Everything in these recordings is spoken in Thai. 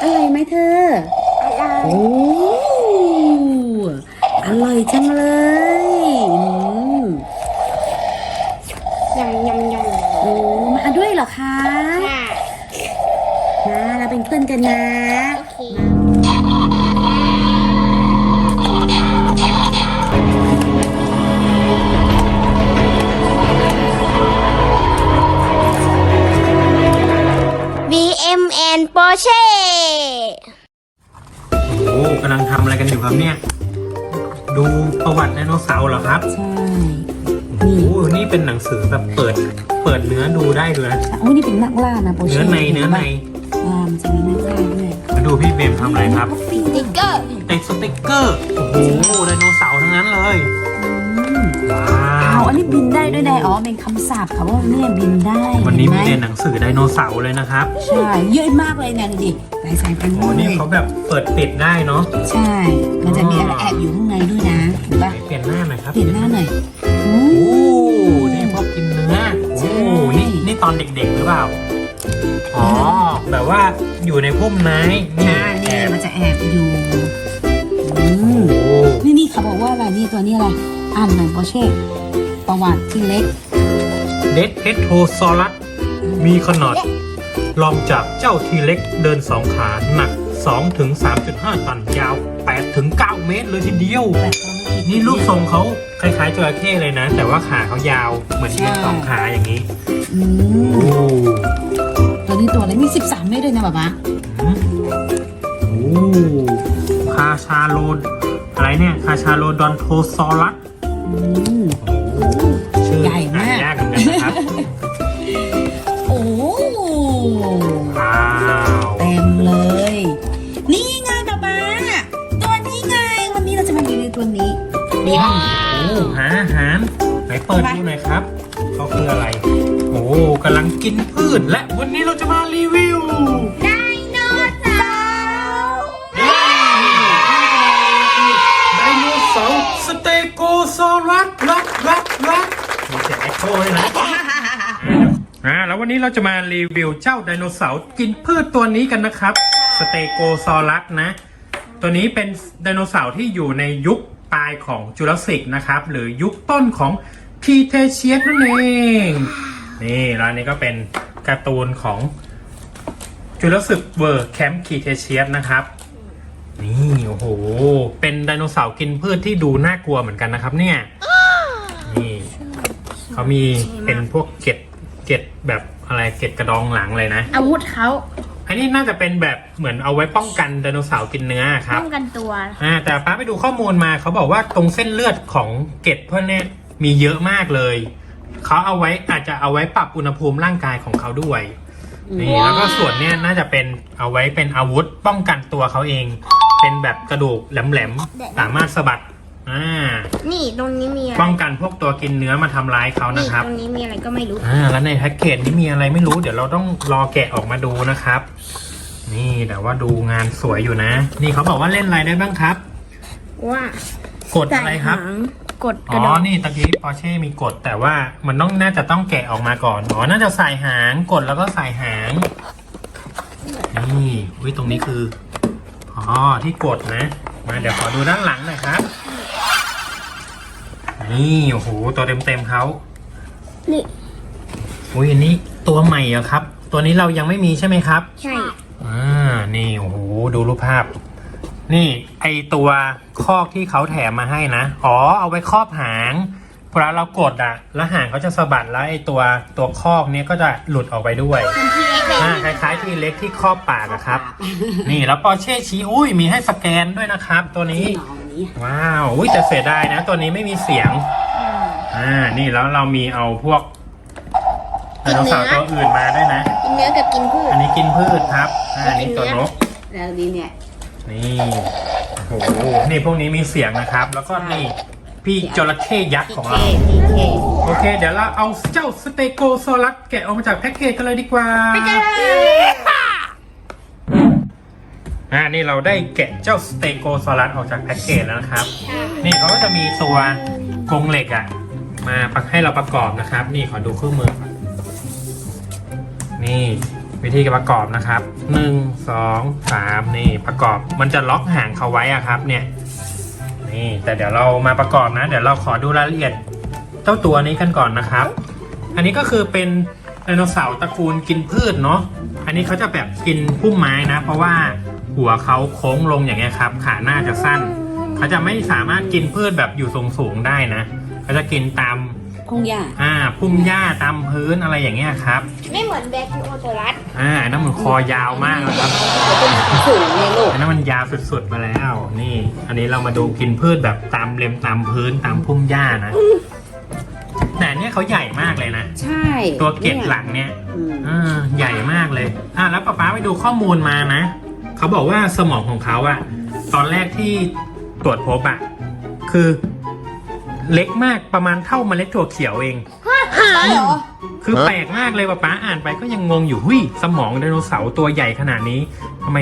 อร่อยไหมเธออะไรโอ้อร่อยจังเลยอืมยำยำยำโอ้มาด้วยเหรอคะค่ะมาเราเป็นเพื่อนกันนะโอเค VMN Porsche โครับเนี่ย ดูประวัติไดโนเสาร์เหรอครับใช่ โอ้โหนี่เป็นหนังสือแบบเปิด เปิดเนื้อดูได้ด้วยนะโอ้ยนี่เป็นนักล่านะโปรเนื้อในเนื้อในอ่ามันจะมีนักล่าด้วยมาดูพี่เบมทำอะไรครับสติ๊กเกอร์ ติดสติกเกอร์ โอ้โหไดโนเสาร์ ด้ด้วยนะอ๋อเป็นคำสาปค่ะว่าเนี่ยบินได้วันนี้มีห็เรียนนไหหนังสือไดโนเสาร์เลยนะครับ ใช่เยอะมากเลยเนี่ยดูดิหลายสายพันธุ์โอ้เลนี่ยเขาแบบเปิดปิดได้เนาะใช่ มันจะมีอะไรแอบอยู่ข้างในด้วยนะเห็นปะเปลี่ยนหน้าหน่อยครับเปลี่ยนหน้าหน่อยโอ้โอ้นี่พวกกินเนื้อใช่ โอ้นี่นี่ตอนเด็กๆหรือเปล่าอ๋อแบบว่าอยู่ในพุ่มไม้นี่หน้าแอนี่บมันจะแอบอยู่อืโอ้มโหนี่นี่เขาบอกว่าอะไรนี่ตัวนี้อะไรอ่านหน่อยโปเช่ ประวัติที่เล็กเดดเพโทซอรัสมีขนาดลองจากเจ้าทีเล็กเดินสองขาหนัก2ถึง3.5 ตันยาว8ถึง9เมตรเลยทีเดียว นี่รูปทรงเขาคล้ายๆจระเข้เลยนะ แต่ว่าขาเขายาวเหมือนยืนสองขาอย่างนี้อืมโอ้ตัวนี้ตัวอะไรมี13 เมตรด้วยนะป๊าป๊าหืมโอ้คาชาโลดอะไรเนี่ยคาชาโลดอนโทซอรัส อาหาร ไหนเปิดดูหน่อยครับเขาคืออะไร โอ้กำลังกินพืชและวันนี้เราจะมารีวิวไดโนเสาร์ไดโนเสาร์สเตโกซอรัสรักรักรักมีเสียงเอ็กโคเลยนะอ่าแล้ววันนี้เราจะมารีวิวเจ้าไดโนเสาร์กินพืชตัวนี้กันนะครับสเตโกซอรัสนะ ตัวนี้เป็นไดโนเสาร์ที่อยู่ในยุค ปลายของจูราสสิกนะครับ หรือยุคต้นของคีเทเชียสนั่นเอง นี่แล้วนนี้ก็เป็นการ์ตูนของจูราสสิกเวิร์แคมป์คีเทเชียสนะครับ นี่โอ้โห เป็นไดโนเสาร์กินพืชที่ดูน่ากลัวเหมือนกันนะครับ เนี่ยนี่เขามีเป็นพวกเกล็ดเกล็ดแบบอะไรเกล็ดกระดองหลังเลยนะ อาวุธเขา อันนี้น่าจะเป็นแบบเหมือนเอาไว้ป้องกันไดโนเสาร์กินเนื้อครับ ป้องกันตัว อ่าแต่ป้าไปดูข้อมูลมาเขาบอกว่าตรงเส้นเลือดของเกล็ดพวกเนี้ยมีเยอะมากเลย เขาเอาไว้อาจจะเอาไว้ปรับอุณหภูมิร่างกายของเขาด้วย นี่แล้วก็ส่วนเนี้ยน่าจะเป็นเอาไว้เป็นอาวุธป้องกันตัวเขาเอง เป็นแบบกระดูกแหลมๆสามารถสะบัด อ่า นี่ตรงนี้มีอะไรป้องกันพวกตัวกินเนื้อมาทำร้ายเขานี่นะครับ ตรงนี้มีอะไรก็ไม่รู้ อ่า แล้วในแพ็กเกจนี้มีอะไรไม่รู้เดี๋ยวเราต้องรอแกะออกมาดูนะครับ นี่แต่ว่าดูงานสวยอยู่นะ นี่เขาบอกว่าเล่นอะไรได้บ้างครับ ว่ากดอะไรครับ หางกดกอ๋ระอ ดองนี่ตะกี้ปอร์เช่มีกดแต่ว่ามันต้องน่าจะต้องแกะออกมาก่อน อ๋อ น่าจะใส่หางกดแล้วก็ใส่หาง นี่อุ้ยตรงนี้คือ อ๋อ ที่กดนะ มาเดี๋ยวขอดูด้านหลังหน่อยครับ นี่โอ้โหตัวเต็มๆเขานี่อุ้ยอันนี้ตัวใหม่เหรอครับ ตัวนี้เรายังไม่มีใช่ไหมครับ ใช่อ่านี่โอ้โหดูรูปภาพ นี่ไอตัวคอกที่เขาแถมมาให้นะอ๋อเอาไว้ครอบหางเวลาเรากดอะแล้วหางเขาจะสะบัดแล้วไอตัวตัวคอกเนี้ยก็จะหลุดออกไปด้วยมันที่เล็กเลยอ่าคล้ายๆ ที่เล็กที่ครอบปากอะครับ นี่แล้วปอร์เช่ชี้อุ้ยมีให้สแกนด้วยนะครับ ตัวนี้หนอ วันนี้ว้าวอุ้ยแต่เสียดายนะ ตัวนี้ไม่มีเสียง อ่า นี่แล้วเรามีเอาพวกไดโนเสาร์ตัวอื่นมาด้วยนะ กินเนื้อกับกินพืช อันนี้กินพืชครับ อ่านี่ตัวนก แล้วนี่เนี่ย นี่โอ้โห นี่พวกนี้มีเสียงนะครับ แล้วก็นี่พี่จระเข้ยักษ์ของเราพีเคโอเค เดี๋ยวเราเอาเจ้าสเตโกโซลัสแกะออกมาจากแพ็กเกจกันเลยดีกว่า ไปกันเลย อ่านี่เราได้แกะเจ้าสเตโกโซลัสออกจากแพ็กเกจแล้วนะครับ นี่เขาก็จะมีตัวกรงเหล็กอะมาปักให้เราประกอบนะครับ นี่ขอดูเครื่องมือก่อนนี่วิธีการประกอบนะครับหนึ่งสองสามนี่ประกอบมันจะล็อกหางเขาไว้อะครับ เนี่ย นี่แต่เดี๋ยวเรามาประกอบนะ เดี๋ยวเราขอดูรายละเอียดเจ้าตัวนี้กันก่อนนะครับ อันนี้ก็คือเป็นไดโนเสาร์ตระกูลกินพืชเนาะอันนี้เขาจะแบบกินพุ่มไม้นะ เพราะว่า หัวเขาโค้งลงอย่างเงี้ยครับ ขาหน้าจะสั้น เขาจะไม่สามารถกินพืชแบบอยู่สูงๆได้นะเขาจะกินตามคงยากอ่าพุ่มหญ้าตามพื้นอะไรอย่างเงี้ยครับ ไม่เหมือนแบคทีโอโทรัสอ่าอันนั้นมันคอยาวมากนะครับสูงเลยลูกอันนั้นมันยาวสุดๆมาแล้ว นี่ อันนี้เรามาดูกินพืชแบบตามเล็มตามพื้นตามพุ่มหญ้านะแต่อันเนี้ยเขาใหญ่มากเลยนะ ใช่ ตัวเกล็ดหลังเนี่ยอืมอ่าใหญ่มากเลยอ่าแล้วป๊าป๊าไปดูข้อมูลมานะ เขาบอกว่าสมองของเขาอะตอนแรกที่ตรวจพบอะคือเล็กมากประมาณเท่าเมล็ดถั่วเขียวเองเหรอ คือแปลกมากเลยป๊าป๊าอ่านไปก็ยังงงอยู่หุยสมองไดโนเสาร์ตัวใหญ่ขนาดนี้ทำไม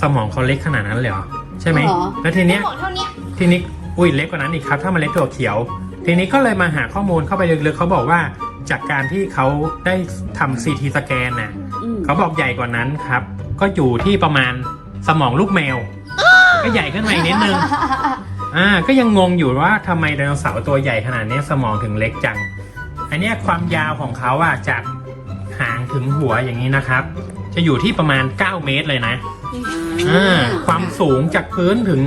สมองเขาเล็กขนาดนั้นเลยเหรอใช่ไหมเหรอ แล้วทีเนี้ย หมดเท่าเนี้ยทีนี้อุ้ยเล็กกว่านั้นอีกครับ ถ้าเมล็ดถั่วเขียว ทีนี้ก็เลยมาหาข้อมูลเข้าไปลึกๆเขาบอกว่าจากการที่เขาได้ทำซีทีสแกนน่ะอืมเขาบอกใหญ่กว่านั้นครับ ก็อยู่ที่ประมาณสมองลูกแมว ก็ใหญ่ขึ้นมาอีกนิดนึง อ่า ก็ยังงงอยู่ว่าทำไมไดโนเสาร์ตัวใหญ่ขนาดนี้สมองถึงเล็กจัง อันเนี้ยความยาวของเขาอะจากหางถึงหัวอย่างนี้นะครับ จะอยู่ที่ประมาณ 9 เมตรเลยนะ อ่า ความสูงจากพื้นถึง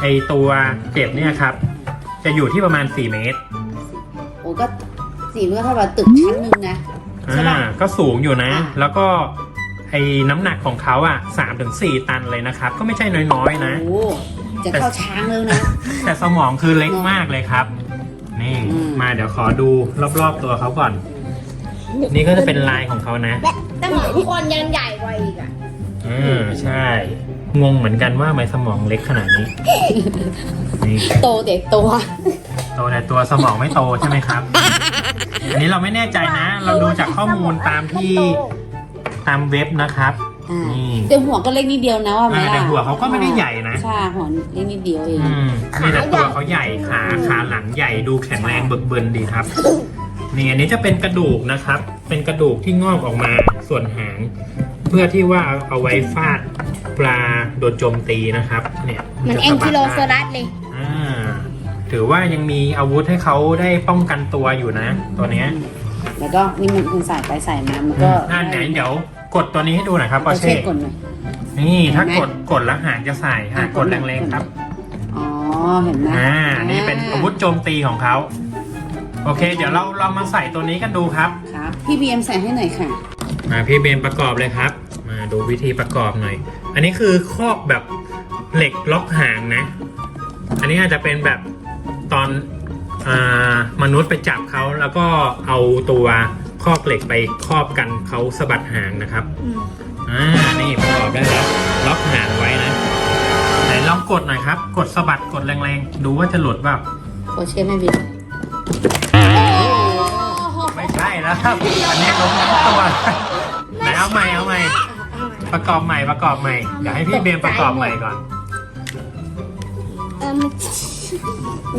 ไอตัวเกล็ดเนี่ยครับ จะอยู่ที่ประมาณ 4 เมตร โอ้ก็สี่เมื่อเท่ากับตึกชั้นหนึ่งนะ ใช่อ่าปะก็สูงอยู่นะอ่าแล้วก็ ไอ้น้ำหนักของเขาอะสามถึงสี่ตันเลยนะครับ ก็ไม่ใช่น้อยๆนะ โอ้จะเข้าช้างแล้วนะ แต่สมองคือเล็กมากเลยครับ นี่อืม มาเดี๋ยวขอดูรอบๆตัวเขาก่อน นี่ก็จะเป็นลายของเขานะ แต่เหมือนคนยังใหญ่กว่าอีกอะอืมใช่ งงเหมือนกันว่าทำไมสมองเล็กขนาดนี้ นี่โตเด็กตัวโตแต่ตัวสมองไม่โตใช่ไหมครับ อันนี้เราไม่แน่ใจนะ เราดูจากข้อมูลตามที่ ตามเว็บนะครับ อ่านี่ แต่หัวก็เล็กนิดเดียวนะว่าไหมอ่าล่ะแต่หัวเขาก็ไม่ได้ใหญ่นะ ใช่หัวเล็กนิดเดียวเอง อืมนี่แต่ตัวเขาใหญ่ขาขาหลังใหญ่ดูแข็งแรงเบิกเบินดีครับ นี่อันนี้จะเป็นกระดูกนะครับ เป็นกระดูกที่งอกออกมาส่วนหาง เพื่อที่ว่าเอาเอาไว้ฟาดปลาโดนโจมตีนะครับ เนี่ยเหมือนจะแองกิโลสะโซบัดได้รัสเลย อ่าถือว่ายังมีอาวุธให้เขาได้ป้องกันตัวอยู่นะ ตัวเนี้ยแล้วก็นี่มันคุณใส่ไปใส่มามันก็อ่าไหนเดี๋ยว กดตัวนี้ให้ดูหน่อยครับปอเอาเช็เช่คก่อนหน่อย นี่ถ้าเห็นไหมกดกดแล้วหางจะใส่หากดแรงๆครับ อ๋อ เห็นไหมอ่า นี่เป็นอาวุธโจมตีของเขา โอเค เดี๋ยวเราเรามาใส่ตัวนี้กันดูครับ ครับ พี่บีเอ็มใส่ให้หน่อยค่ะ มาพี่เบมประกอบเลยครับ มาดูวิธีประกอบหน่อย อันนี้คือคอกแบบเหล็กล็อกหางนะ อันนี้อาจจะเป็นแบบตอนอามนุษย์ไปจับเขาแล้วก็เอาตัว คอกเหล็กไปครอบกันเขาสะบัดหางนะครับอ่านี่ประกอบได้แล้วล็อกหางไว้นะไหนลองกดหน่อยครับ กดสะบัดกดแรงๆ ดูว่าจะหลุดเปล่าโอเช่ไม่บีบไม่ใช่แล้วครับอันนี้ล้มทั้งตัวไหนเอาใหม่เอาใหม่ประกอบใหม่ประกอบใหม่เดี๋ยวให้พี่เบมประกอบใหม่ก่อน เออมัน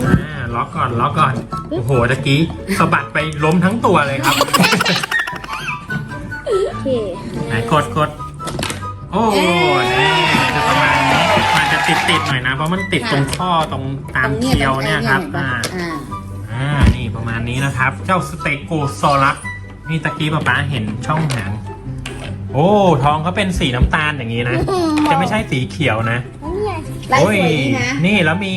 อ่าล็อกก่อนล็อกก่อน โอ้โหตะกี้สะบัดไปล้มทั้งตัวเลยครับโอเคไหนกดกดโอ้นี่จะประมาณนี้มันจะติดติดๆหน่อยนะ เพราะมันติดตรงข้อตรงตามเคียวเนี่ยครับอ่า อ่า อ่า นี่ประมาณนี้นะครับ เจ้าสเตโกซอรัสนี่ตะกี้ป๊าป๊าเห็นช่องหาง โอ้ ท้องเขาเป็นสีน้ำตาลอย่างนี้นะ จะไม่ใช่สีเขียวนะ ลายโอ้สวยดีนะ นี่แล้วมี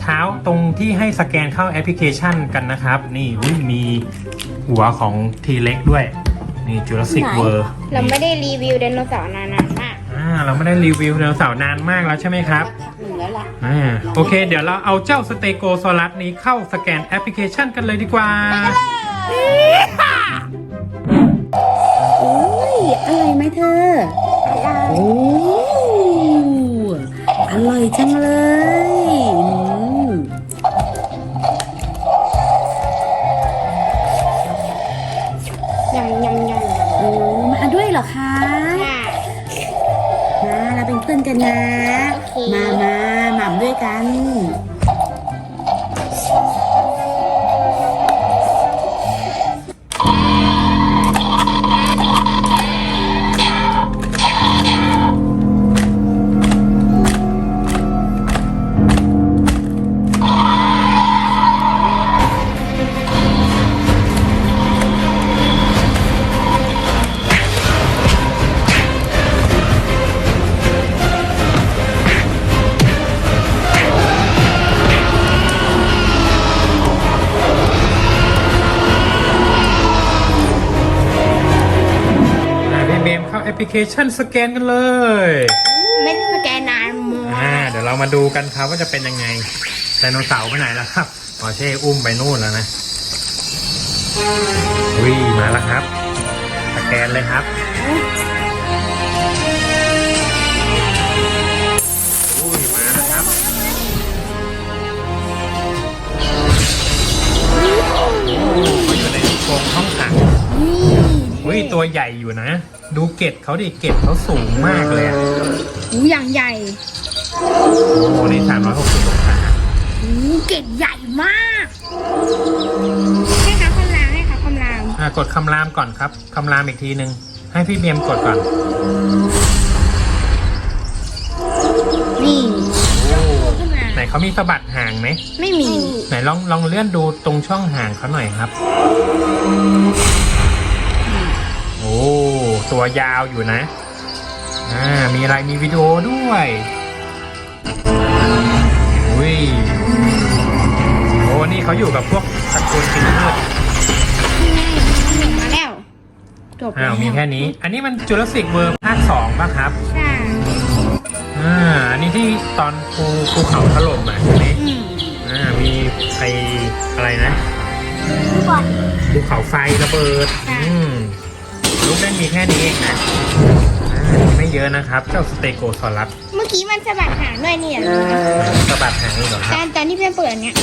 เท้าตรงที่ให้สแกนเข้าแอปพลิเคชันกันนะครับ นี่อุ๊ยมีหัวของทีเล็กด้วย นี่จูราสสิกไหนเวิร์เราไม่ได้รีวิวไดโนเสาร์นานๆมากอ่าเราไม่ได้รีวิวไดโนเสาร์นานมากแล้วใช่ไหมครับสักพักหนึ่งแล้วล่ะอ่าโอเค เดี๋ยวเราเอาเจ้าสเตโกซอรัสนี้เข้าสแกนแอปพลิเคชันกันเลยดีกว่าโอ้ยอร่อยไหมเธอโอ้อร่อยจังเลย หม่ เคชันสแกนกันเลย ไม่ได้สแกนนานมากอ่าเดี๋ยวเรามาดูกันครับว่าจะเป็นยังไงไดโนเสาร์ไปไหนแล้วครับปอร์เช่อุ้มไปนู่นแล้วนะวิมาแล้วครับ สแกนเลยครับอุ้ยมาแล้วครับเขาอยู่ในกรงห้องขัง อุ้ยตัวใหญ่อยู่นะ ดูเกล็ดเขาดิเกล็ดเขาสูงมากเลยอะหูอย่างใหญ่โอ้นี่สามร้อยหกสิบองศาหูเกล็ดใหญ่มากให้ครับคำรามให้ครับคำรามอะกดคำรามก่อนครับคำรามอีกทีหนึ่งให้พี่เบียมกดก่อน นี่โอ้ขึ้นมาไหนเขามีสะบัดหางไหม ไม่มี ไหนลองลองเลื่อนดูตรงช่องหางเขาหน่อยครับโอ้ตัวยาวอยู่นะ อ่า มีอะไรมีวิดีโอด้วยอุ้ยโอ้นี่เขาอยู่กับพวกตระกูลกินพืชนี่ไงมาแล้วจบอ้าวแล้วมีแค่นี้ อันนี้มันจุลศิกเวิร์ภาคสองป่ะครับใช่อ่าอันนี้ที่ตอนภูภูเขาถล่มอะใช่ไหมอืมอ่ามีไออะไรนะก่อนภูเขาไฟระเบิดค่ะอืม ลูกเล่นมีแค่นี้เองนะอ่าไม่เยอะนะครับเจ้าสเตโกซอรัสเมื่อกี้มันสะบัดหางด้วยเนี่ยสะบัดหางนี่เหรอคตรัอบนตอนที่เพื่อนเปิดเนี่ย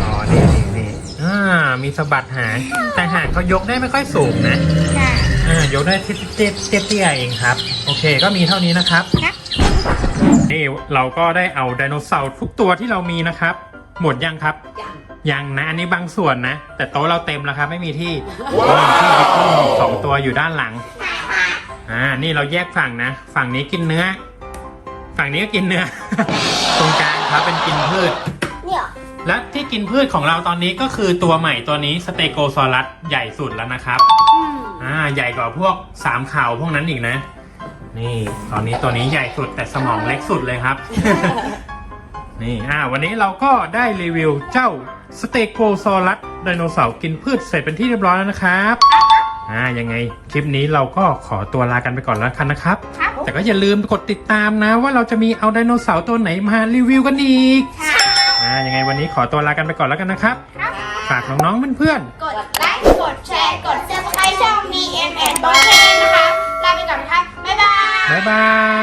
อ๋อนี่นี่นี่อ่ามีสะบัดหางแต่หางเขายกได้ไม่ค่อยสูงนะใช่อ่ายกได้เตี้ยเตี้ยเตี้ยๆเองครับ โอเคก็มีเท่านี้นะครับ ครับนี่เราก็ได้เอาไดโนเสาร์ทุกตัวที่เรามีนะครับ หมดยังครับ ยัง นะอันนี้บางส่วนนะ แต่โต๊ะเราเต็มแล้วครับไม่มีที่มีที่มีกุ้งสองตัวอยู่ด้านหลังอ่านี่เราแยกฝั่งนะ ฝั่งนี้กินเนื้อ ฝั่งนี้ก็กินเนื้อ ตรงกลางครับเป็นกินพืช เนี่ยและที่กินพืชของเราตอนนี้ก็คือตัวใหม่ตัวนี้สเตโกซอรัสใหญ่สุดแล้วนะครับอ่าใหญ่กว่าพวกสามข่าวพวกนั้นอีกนะ นี่ตอนนี้ตัวนี้ใหญ่สุดแต่สมองเล็กสุดเลยครับ นี่อ่าวันนี้เราก็ได้รีวิวเจ้า สเตโกซอรัสไดโนเสาร์กินพืชเสร็จเป็นที่เรียบร้อยแล้วนะครับอ่ายังไงคลิปนี้เราก็ขอตัวลากันไปก่อนแล้วกันนะครับ ครับแต่ก็อย่าลืมกดติดตามนะ ว่าเราจะมีเอาไดโนเสาร์ตัวไหนมารีวิวกันอีกอ่ายังไงวันนี้ขอตัวลากันไปก่อนแล้วกันนะครับ ฝากน้องๆเพื่อนๆ กดไลค์ กดแชร์ กด subscribe ช่อง DMN บอสเนะคะ ลาไปก่อนครับ บ๊ายบาย บ๊ายบาย